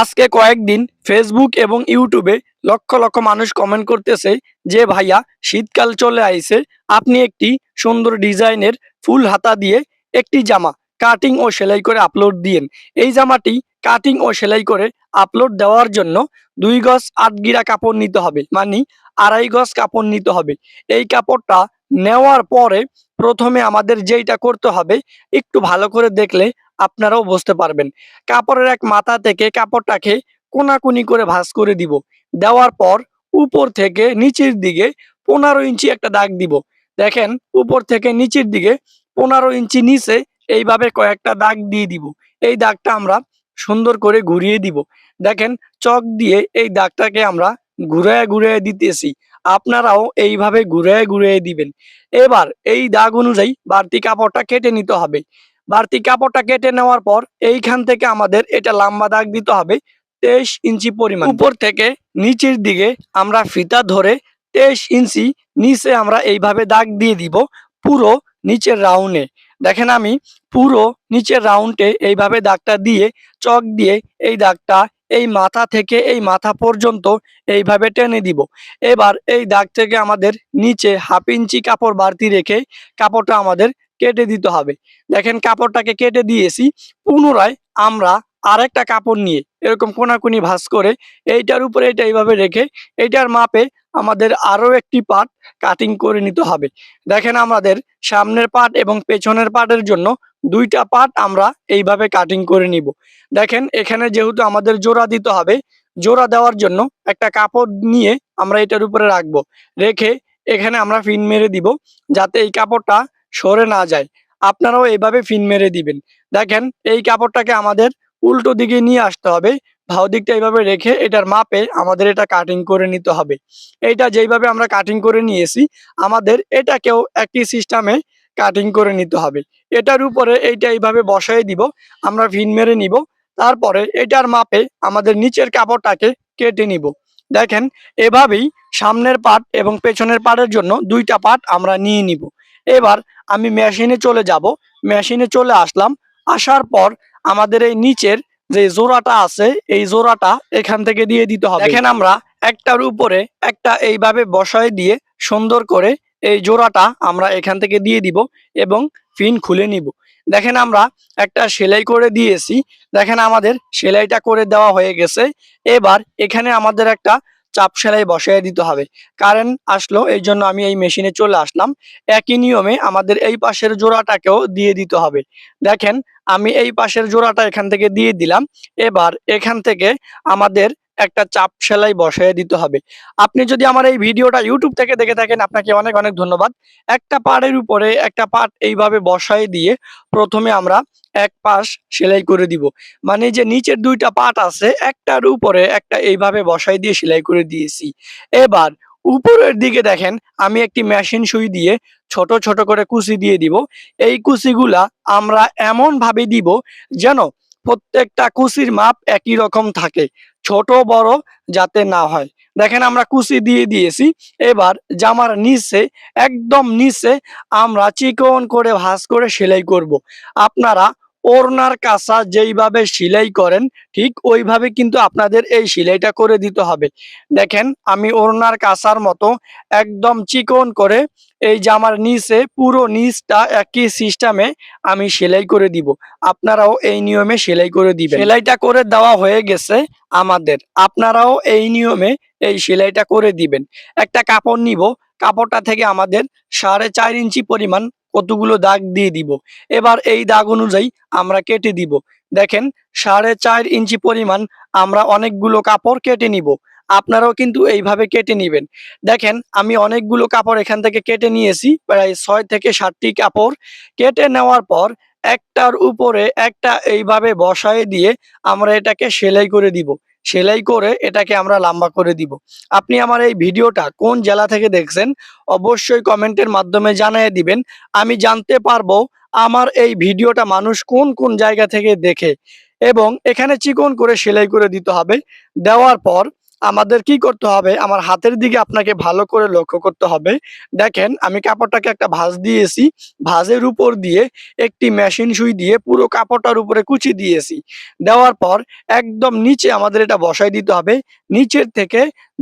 আজকে কয়েকদিন ফেসবুক এবং ইউটিউবে লক্ষ লক্ষ মানুষ কমেন্ট করতেছে যে, ভাইয়া, শীতকাল চলে আইছে। আপনি একটি সুন্দর ডিজাইনের ফুল হাতা দিয়ে একটি জামা কাটিং ও সেলাই করে আপলোড দিয়েন। এই জামাটি কাটিং ও সেলাই করে আপলোড দেওয়ার জন্য দুই গজ আট গিরা কাপড় নিতে হবে। মানে আড়াই গজ কাপড় নিতে হবে। এই কাপড়টা নেওয়ার পরে প্রথমে আমাদের যেইটা করতে হবে, একটু ভালো করে দেখলে আপনারাও বুঝতে পারবেন। কাপড়ের এক মাথা থেকে কাপড়টাকে কোনাকুনি করে ভাঁজ করে দিব। দেওয়ার পর উপর থেকে নিচের দিকে পনেরো ইঞ্চি একটা দাগ দিব। দেখেন, উপর থেকে নিচের দিকে পনেরো ইঞ্চি নিচে এইভাবে কয়েকটা দাগ দিয়ে দিব। এই দাগটা আমরা সুন্দর করে ঘুরিয়ে দিব। দেখেন, চক দিয়ে এই দাগটাকে আমরা ঘুরায় ঘুরিয়ে দিতেছি। আপনারাও এইভাবে ঘুরিয়ে ঘুরিয়ে দিবেন। এবার এই দাগ অনুযায়ী বাড়তি কাপড়টা কেটে নিতে হবে। বাড়তি কাপড়টা কেটে নেওয়ার পর এইখান থেকে আমাদের এটা লম্বা দাগ দিতে হবে, তেইশ ইঞ্চি পরিমাণ। উপর থেকে নিচের দিকে আমরা ফিতা ধরে তেইশ ইঞ্চি নিচে আমরা এইভাবে দাগ দিয়ে দিব পুরো নিচের রাউন্ডে দেখেন আমি পুরো নিচের রাউন্ডে এইভাবে দাগটা দিয়ে, চক দিয়ে এই দাগটা এই মাথা থেকে এই মাথা পর্যন্ত এইভাবে টেনে দিব। এবার এই দাগ থেকে আমাদের নিচে হাফ ইঞ্চি কাপড় বাড়তি রেখে কাপড়টা আমাদের কেটে দিতে হবে। দেখেন কাপড়টাকে কেটে দিয়েছি, পুনরায় আমরা আরেকটা কাপড় নিয়ে এরকম কোনাকুনি ভাঁজ করে এইটার উপরে এটা এইভাবে রেখে এইটার মাপে আমাদের আরও একটি পাট কাটিং করে নিতে হবে। দেখেন আমাদের সামনের পাট এবং পেছনের পাটের জন্য দুইটা পাট আমরা এইভাবে কাটিং করে নিব। দেখেন এখানে যেহেতু আমাদের জোড়া দিতে হবে, জোড়া দেওয়ার জন্য একটা কাপড় নিয়ে আমরা এটার উপরে রাখব। রেখে এখানে আমরা ফিন মেরে দিব, যাতে এই কাপড়টা সরে না যায়। আপনারাও এইভাবে ফিন মেরে দিবেন। দেখেন, এই কাপড়টাকে আমাদের উল্টো দিকে নিয়ে আসতে হবে। ভাও দিকটা এইভাবে রেখে এটার মাপে আমাদের এটা কাটিং করে নিতে হবে। এইটা যেইভাবে আমরা কাটিং করে নিয়েছি, আমাদের এটাকেও একই সিস্টেমে কাটিং করে নিতে হবে। এটার উপরে এইটা এইভাবে বসাই দিব, আমরা ভিন মেরে নিব। তারপরে এটার মাপে আমাদের নিচের কাপড়টাকে কেটে নিব। দেখেন, এভাবেই সামনের পাট এবং পেছনের পার্টের জন্য দুইটা পাট আমরা নিয়ে নিব। এবার আমি মেশিনে চলে যাব। মেশিনে চলে আসলাম। আসার পর আমাদের এই নিচের যে জোড়াটা আছে, এই জোড়াটা এখান থেকে দিয়ে দিতে হবে। দেখেন আমরা একটার উপরে একটা এইভাবে বসায় দিয়ে সুন্দর করে এই জোড়াটা আমরা এখান থেকে দিয়ে দিব এবং ফিন খুলে নিব। দেখেন আমরা একটা সেলাই করে দিয়েছি। দেখেন আমাদের সেলাইটা করে দেওয়া হয়ে গেছে। এবার এখানে আমাদের একটা চাপ সেলাই বসাই দিতে হবে। কারেন্ট আসলো, এই জন্য আমি এই মেশিনে চলে আসলাম। একই নিয়মে আমাদের এই পাশের জোড়াটাকেও দিয়ে দিতে হবে। দেখেন, আমি এই পাশের জোড়াটা এখান থেকে দিয়ে দিলাম। এবার এখান থেকে আমাদের একটা চাপ সেলাই বসায় দিতে হবে। আপনি যদি আমার এই ভিডিওটা ইউটিউব থেকে দেখে থাকেন, আপনাকে অনেক অনেক ধন্যবাদ। একটা পাড়ের উপরে একটা পাট এইভাবে বসায় দিয়ে প্রথমে আমরা এক পাশ সেলাই করে দিব। মানে যে নিচের দুইটা পাট আছে, একটার উপরে একটা এইভাবে বসাই দিয়ে সেলাই করে দিয়েছি। এবার উপরের দিকে দেখেন, আমি একটি মেশিন সুই দিয়ে ছোট ছোট করে কুচি দিয়ে দিব। এই কুচিগুলা আমরা এমন ভাবে দিব যেন প্রত্যেকটা কুচির মাপ একই রকম থাকে। ছোট বড় যাতে না হয় দেখেন আমরা কুচি দিয়ে দিয়েছি এবার জামার নিচে, একদম নিচে আমরা চিকন করে ভাঁজ করে সেলাই করব। আপনারা ওড়নার কাঁচা যেইভাবে সেলাই করেন, ঠিক ওইভাবে কিন্তু আপনাদের এই সেলাইটা করে দিতে হবে। দেখেন, আমি ওড়নার কাঁচার মতো একদম চিকন করে এই জামার নিচে পুরো নিচটা একই সিস্টেমে আমি সেলাই করে দিব। আপনারাও এই নিয়মে সেলাই করে দিবেন। সেলাইটা করে দেওয়া হয়ে গেছে আমাদের। আপনারাও এই নিয়মে এই সেলাইটা করে দিবেন। একটা কাপড় নিব। কাপড়টা থেকে আমাদের সাড়ে চার ইঞ্চি পরিমাণ কতগুলো দাগ দিয়ে দিব। এবার এই দাগ অনুযায়ী আমরা কেটে দিব। দেখেন, সাড়ে চার ইঞ্চি পরিমাণ আমরা অনেকগুলো কাপড় কেটে নিব। আপনারাও কিন্তু এইভাবে কেটে নিবেন। দেখেন, আমি অনেকগুলো কাপড় এখান থেকে কেটে নিয়েছি, প্রায় ছয় থেকে সাতটি কাপড়। কেটে নেওয়ার পর একটার উপরে একটা এইভাবে বসায় দিয়ে আমরা এটাকে সেলাই করে দিব। সেলাই করে এটাকে আমরা লম্বা করে দিব। আপনি আমার এই ভিডিওটা কোন জেলা থেকে দেখছেন, অবশ্যই কমেন্টের মাধ্যমে জানিয়ে দিবেন। আমি জানতে পারব আমার এই ভিডিওটা মানুষ কোন কোন জায়গা থেকে দেখে। এবং এখানে চিকন করে সেলাই করে দিতে হবে। দেওয়ার পর আমাদের কি করতে হবে? আমার হাতের দিকে আপনাকে ভালো করে লক্ষ্য করতে হবে। দেখেন, আমি কাপড়টাকে একটা ভাঁজ দিয়েছি। ভাঁজের উপর দিয়ে একটি মেশিন সুই দিয়ে পুরো কাপড়টার উপরে কুচি দিয়েছি। দেওয়ার পর একদম নিচে আমাদের এটা বসাই দিতে হবে। নিচের থেকে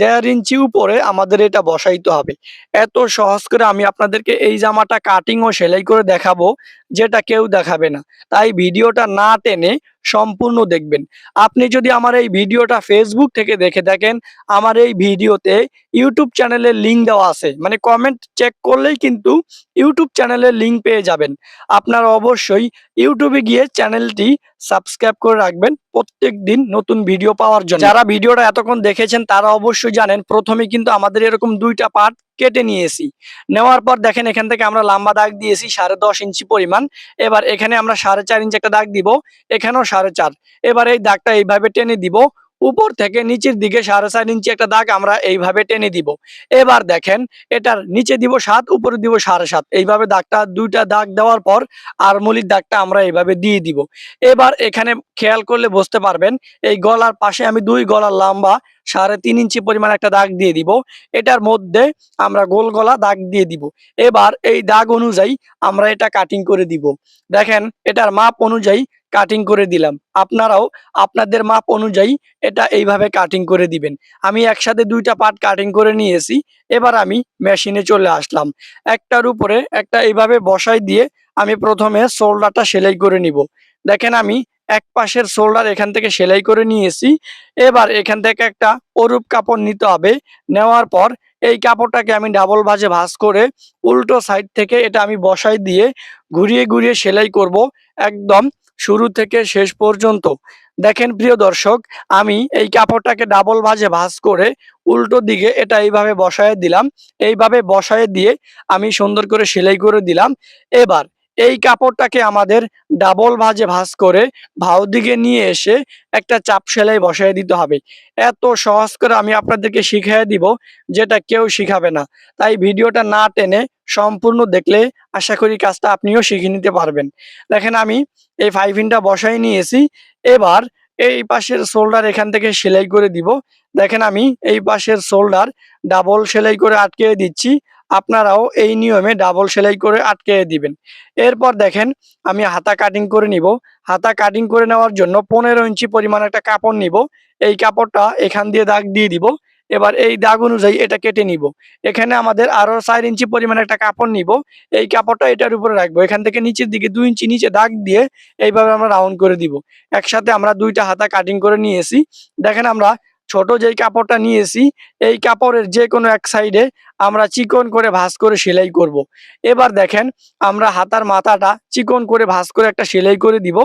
দেড় ইঞ্চি উপরে আমাদের এটা বসাইতে হবে। এত সহজ করে আমি আপনাদেরকে এই জামাটা কাটিং ও সেলাই করে দেখাবো, যেটা কেউ দেখাবে না। তাই ভিডিওটা না টেনে সম্পূর্ণ দেখবেন। আপনি যদি আমার এই ভিডিওটা ফেসবুক থেকে দেখে থাকেন, আমার এই ভিডিওতে ইউটিউব চ্যানেলের লিঙ্ক দেওয়া আছে। মানে কমেন্ট চেক করলেই কিন্তু ইউটিউব চ্যানেলের লিঙ্ক পেয়ে যাবেন। আপনারা অবশ্যই ইউটিউবে গিয়ে চ্যানেলটি সাবস্ক্রাইব করে রাখবেন প্রত্যেক দিন নতুন ভিডিও পাওয়ার জন্য। যারা ভিডিওটা এতক্ষণ দেখেছেন, তারা অবশ্যই জানেন, প্রথমে কিন্তু আমাদের এরকম দুইটা পার্ট কেটে নিয়েছি। নেওয়ার পর দেখেন, এখান থেকে আমরা লম্বা দাগ দিয়েছি, সাড়ে দশ ইঞ্চি পরিমাণ। এবার এখানে আমরা সাড়ে চার ইঞ্চি একটা দাগ দিব, এখানেও সাড়ে চার। এবার এই দাগটা এইভাবে টেনে দিব উপর থেকে নিচের দিকে সাড়ে চার ইঞ্চি একটা দাগ আমরা এইভাবে টেনে দিব। এবার দেখেন, এটার নিচে দিব সাত, উপরে দিব সাড়ে সাত। এইভাবে দাগটা, দুইটা দাগ দেওয়ার পর আরমলির দাগটা আমরা এইভাবে দিয়ে দিব। এবার এখানে খেয়াল করলে বুঝতে পারবেন, এই গলার পাশে আমি দুই গলার লম্বা সাড়ে তিন ইঞ্চি পরিমাণ একটা দাগ দিয়ে দিব। এটার মধ্যে আমরা গোল গলা দাগ দিয়ে দিব। এবার এই দাগ অনুযায়ী আমরা এটা কাটিং করে দিব। দেখেন, এটার মাপ অনুযায়ী কাটিং করে দিলাম। আপনারাও আপনাদের মাপ অনুযায়ী এটা এইভাবে কাটিং করে দিবেন। আমি একসাথে দুইটা পার্ট কাটিং করে নিয়েছি, এবার আমি মেশিনে চলে আসলাম। একটার উপরে একটা এইভাবে বসাই দিয়ে আমি প্রথমে শোল্ডারটা সেলাই করে নিব। দেখেন আমি এক পাশের শোল্ডার এখান থেকে সেলাই করে নিয়েছি। এবার এখান থেকে একটা অরূপ কাপড় নিতে হবে। নেওয়ার পর এই কাপড়টাকে আমি ডাবল ভাজে ভাঁজ করে উল্টো সাইড থেকে এটা আমি বসাই দিয়ে ঘুরিয়ে ঘুরিয়ে সেলাই করব। একদম শুরু থেকে শেষ পর্যন্ত। দেখেন প্রিয় দর্শক, আমি এই কাপড়টাকে ডাবল ভাঁজে ভাঁজ করে উল্টো দিকে এটা এইভাবে বসায় দিলাম। এইভাবে বসায় দিয়ে আমি সুন্দর করে সেলাই করে দিলাম। এবার এই কাপড়টাকে আমাদের ডাবল ভাজে ভাঁজ করে ভাও দিকে নিয়ে এসে একটা চাপ সেলাই বসায় দিতে হবে। এত সহজ করে আমি আপনাদেরকে শিখিয়ে দিব যেটা কেউ শিখাবে না। তাই ভিডিওটা না টেনে সম্পূর্ণ দেখলে আশা করি কাজটা আপনিও শিখে নিতে পারবেন। দেখেন আমি এই ফাইভ ইনটা বসাই নিয়েছি। এবার এই পাশের শোল্ডার এখান থেকে সেলাই করে দিব। দেখেন আমি এই পাশের শোল্ডার ডাবল সেলাই করে আটকে দিচ্ছি। আপনারাও এই নিয়মে ডাবল সেলাই করে আটকে দিবেন। এরপর দেখেন আমি হাতা কাটিং করে নিব। হাতা কাটিং করে নেওয়ার জন্য পনেরো ইঞ্চি পরিমাণ একটা কাপড় নিব। এই কাপড়টা এখান দিয়ে দাগ দিয়ে দিব। এবার এই দাগ অনুযায়ী এটা কেটে নিব। এখানে আমাদের আরও চার ইঞ্চি পরিমাণ একটা কাপড় নিব। এই কাপড়টা এটার উপরে রাখব। এখান থেকে নিচের দিকে দুই ইঞ্চি নিচে দাগ দিয়ে এইভাবে আমরা রাউন্ড করে দিব। একসাথে আমরা দুইটা হাতা কাটিং করে নিয়েছি। দেখেন আমরা ছোট যেই কাপড়টা নিয়েছি, এই কাপড়ের যে কোনো এক সাইডে আমরা চিকন করে ভাঁজ করে সেলাই করব। এবার দেখেন আমরা হাতার মাথাটা চিকন করে ভাঁজ করে একটা সেলাই করে দিব।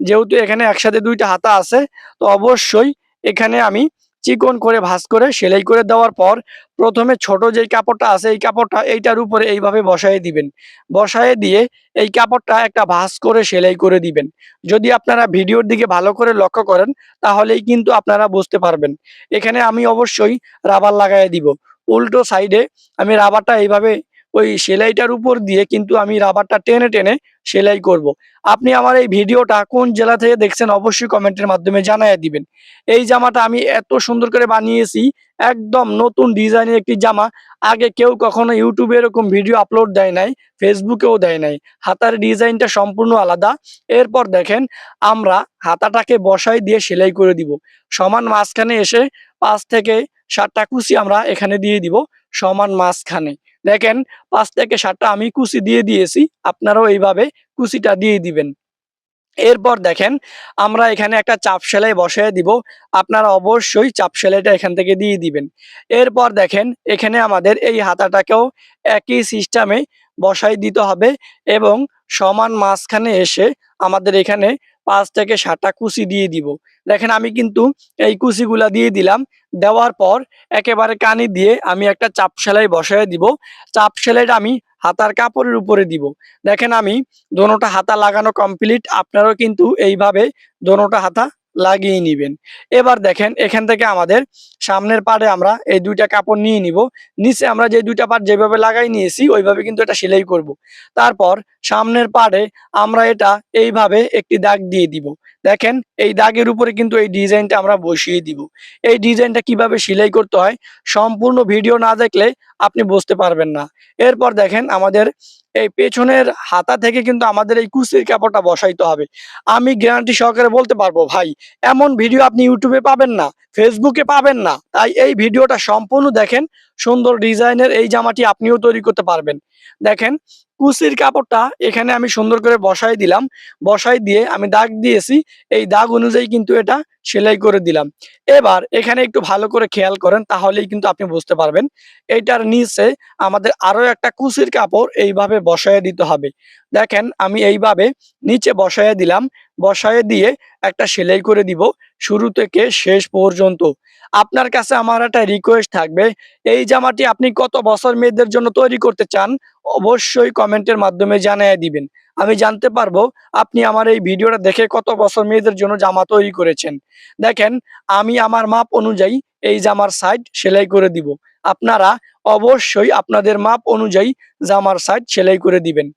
যেহেতু এখানে একসাথে দুইটা হাতা আছে, তো অবশ্যই এখানে আমি চিকন করে ভাঁজ করে সেলাই করে দেওয়ার পর প্রথমে ছোট যে কাপড়টা আছে, এই কাপড়টা এইটার উপরে এইভাবে বসায় দিবেন। বসায় দিয়ে এই কাপড়টা একটা ভাঁজ করে সেলাই করে দিবেন। যদি আপনারা ভিডিওর দিকে ভালো করে লক্ষ্য করেন, তাহলেই কিন্তু আপনারা বুঝতে পারবেন। এখানে আমি অবশ্যই রাবার লাগাই দিব। উল্টো সাইডে আমি রাবারটা এইভাবে ওই সেলাইটার উপর দিয়ে কিন্তু আমি রাবারটা টেনে টেনে সেলাই করব। আপনি আমার এই ভিডিওটা কোন জেলা থেকে দেখছেন অবশ্যই কমেন্টের মাধ্যমে জানাই দিবেন। এই জামাটা আমি এত সুন্দর করে বানিয়েছি, একদম নতুন ডিজাইনের একটি জামা। আগে কেউ কখনো ইউটিউবে এরকম ভিডিও আপলোড দেয় নাই, ফেসবুকেও দেয় নাই। হাতার ডিজাইনটা সম্পূর্ণ আলাদা। এরপর দেখেন, আমরা হাতাটাকে বসাই দিয়ে সেলাই করে দিব। সমান মাঝখানে এসে পাঁচ থেকে সাতটা কুচি আমরা এখানে দিয়ে দিব, সমান মাঝখানে। দেখেন, পাঁচ থেকে সাতটা আমি কুচি দিয়ে দিয়েছি, আপনারাও এইভাবে কুচিটা দিয়ে দিবেন। এরপর দেখেন, আমরা এখানে একটা চাপ সেলাই বসিয়ে দিব, আপনারা অবশ্যই চাপ সেলাইটা এখান থেকে দিয়ে দিবেন। এরপর দেখেন, এখানে আমাদের এই হাতাটাকেও একই সিস্টেমে বসাই দিতে হবে এবং সমান মাঝখানে এসে আমাদের এখানে পাঁচ থেকে সাতটা কুচি দিয়ে দিব। দেখেন আমি কিন্তু এই কুচিগুলা দিয়ে দিলাম, দেওয়ার পর একেবারে কানি দিয়ে আমি একটা চাপ সেলাই বসায় দিব। চাপ সেলাইটা আমি হাতার কাপড়ের উপরে দিব। দেখেন আমি দোনোটা হাতা লাগানো কমপ্লিট আপনারাও কিন্তু এইভাবে দোনোটা হাতা লাগিয়ে নিবেন। এবার দেখেন, এখান থেকে আমাদের সামনের পাড়ে আমরা এই দুইটা কাপড় নিয়ে নিব। নিচে আমরা যে দুইটা পাট যেভাবে লাগাই নিয়েছি, ওইভাবে কিন্তু এটা সেলাই করব। তারপর সামনের পাড়ে আমরা এটা এইভাবে একটি দাগ দিয়ে দিব। দেখেন, এই দাগের উপরে কিন্তু এই ডিজাইনটা আমরা বসিয়ে দিব। এই ডিজাইনটা কীভাবে সেলাই করতে হয়, সম্পূর্ণ ভিডিও না দেখলে আপনি বুঝতে পারবেন না। এরপর দেখেন, আমাদের এই পেছনের হাতা থেকে কিন্তু আমাদের এই কুচির কাপড়টা বসাইতে হবে। আমি গ্যারান্টি সহকারে বলতে পারব, ভাই, এমন ভিডিও আপনি ইউটিউবে পাবেন না ফেসবুকে পাবেন না। তাই এই ভিডিওটা সম্পূর্ণ দেখেন সুন্দর ডিজাইনের এই জামাটি আপনিও তৈরি করতে পারবেন। দেখেন কুচির কাপড়টা এখানে আমি সুন্দর করে বসাই দিলাম। বসাই দিয়ে আমি দাগ দিয়েছি। এই দাগ অনুযায়ী কিন্তু এটা সেলাই করে দিলাম। এবার এখানে একটু ভালো করে খেয়াল করেন, তাহলেই কিন্তু আপনি বুঝতে পারবেন। এইটার নিচে আমাদের আরও একটা কুচির কাপড় এইভাবে বসায় দিতে হবে। দেখেন, আমি এইভাবে নিচে বসায় দিলাম। বসায় দিয়ে একটা সেলাই করে দিব শুরু থেকে শেষ পর্যন্ত। আপনার কাছে আমার একটা রিকোয়েস্ট থাকবে, এই জামাটি আপনি কত বছর মেয়েদের জন্য তৈরি করতে চান? অবশ্যই কমেন্টের মাধ্যমে জানিয়ে দিবেন। আমি জানতে পারব আপনি আমার এই ভিডিওটা দেখে কত বছর মেয়েদের জন্য জামা তৈরি করেছেন। দেখেন, আমি আমার মাপ অনুযায়ী এই জামার সাইড সেলাই করে দিব। আপনারা অবশ্যই আপনাদের মাপ অনুযায়ী জামার সাইড সেলাই করে দিবেন।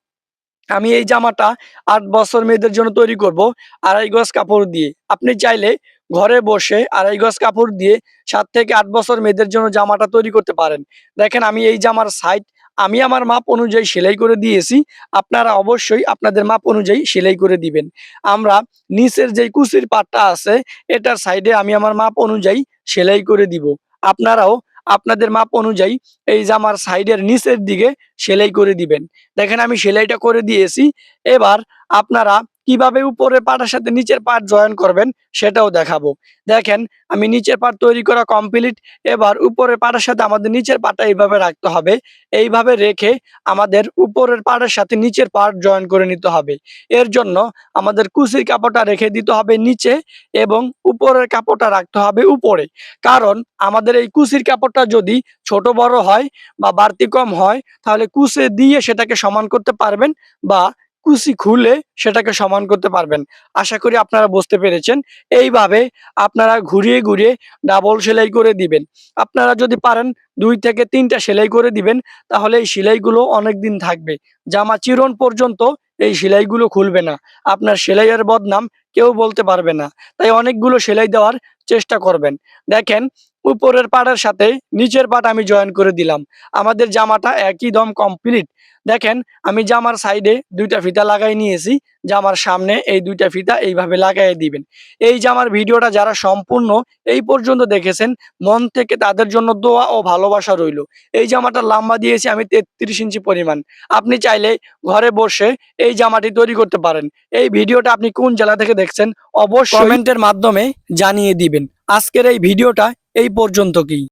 আমি এই জামাটা আট বছর মেয়েদের জন্য তৈরি করব আড়াই গজ কাপড় দিয়ে। আপনি চাইলে ঘরে বসে আড়াই গজ কাপড় দিয়ে সাত থেকে আট বছর মেয়েদের জন্য জামাটা তৈরি করতে পারেন। দেখেন, আমি এই জামার সাইড আমি আমার মাপ অনুযায়ী সেলাই করে দিয়েছি, আপনারা অবশ্যই আপনাদের মাপ অনুযায়ী সেলাই করে দিবেন। আমরা নিচের যে কুচির পাটটা আছে, এটার সাইডে আমি আমার মাপ অনুযায়ী সেলাই করে দিব। আপনারাও আপনাদের মাপ অনুযায়ী এই জামার সাইডের নিচের দিকে সেলাই করে দিবেন। দেখেন আমি সেলাইটা করে দিয়েছি। এবার আপনারা কীভাবে উপরের পাটার সাথে নিচের পাট জয়েন করবেন সেটাও দেখাবো। দেখেন, আমি নিচের পাট তৈরি করা কমপ্লিট এবার উপরের পাটার সাথে আমাদের নিচের পাটা এইভাবে রাখতে হবে। এইভাবে রেখে আমাদের উপরের পাড়ের সাথে নিচের পার্ট জয়েন করে নিতে হবে। এর জন্য আমাদের কুচির কাপড়টা রেখে দিতে হবে নিচে এবং উপরের কাপড়টা রাখতে হবে উপরে। কারণ আমাদের এই কুচির কাপড়টা যদি ছোট বড় হয় বা বাড়তি কম হয়, তাহলে কুচে দিয়ে সেটাকে সমান করতে পারবেন বা কুচি খুলে সেটাকে সমান করতে পারবেন। আশা করি আপনারা বুঝতে পেরেছেন। এইভাবে আপনারা ঘুরিয়ে ঘুরিয়ে ডাবল সেলাই করে দিবেন। আপনারা যদি পারেন দুই থেকে তিনটা সেলাই করে দিবেন, তাহলে এই সেলাইগুলো অনেক দিন থাকবে। জামা চিরন পর্যন্ত এই সেলাইগুলো খুলবে না। আপনার সেলাইয়ের বদনাম কেউ বলতে পারবে না। তাই অনেকগুলো সেলাই দেওয়ার চেষ্টা করবেন। দেখেন, উপরের পাড়ের সাথে নিচের পাট আমি জয়েন করে দিলাম। আমাদের জামাটা একই দম কমপ্লিট দেখেন, আমি জামার সাইডে দুইটা ফিতা লাগাই নিয়েছি। জামার সামনে এই দুইটা ফিতা এইভাবে লাগাই দিবেন। এই জামার ভিডিওটা যারা সম্পূর্ণ এই পর্যন্ত দেখেছেন, মন থেকে তাদের জন্য দোয়া ও ভালোবাসা রইল। এই জামাটা লম্বা দিয়েছি আমি তেত্রিশ ইঞ্চি পরিমাণ। আপনি চাইলে ঘরে বসে এই জামাটি তৈরি করতে পারেন। এই ভিডিওটা আপনি কোন জেলা থেকে দেখছেন, অবশ্যই কমেন্টের মাধ্যমে জানিয়ে দিবেন। আজকের এই ভিডিওটা এই পর্যন্ত কি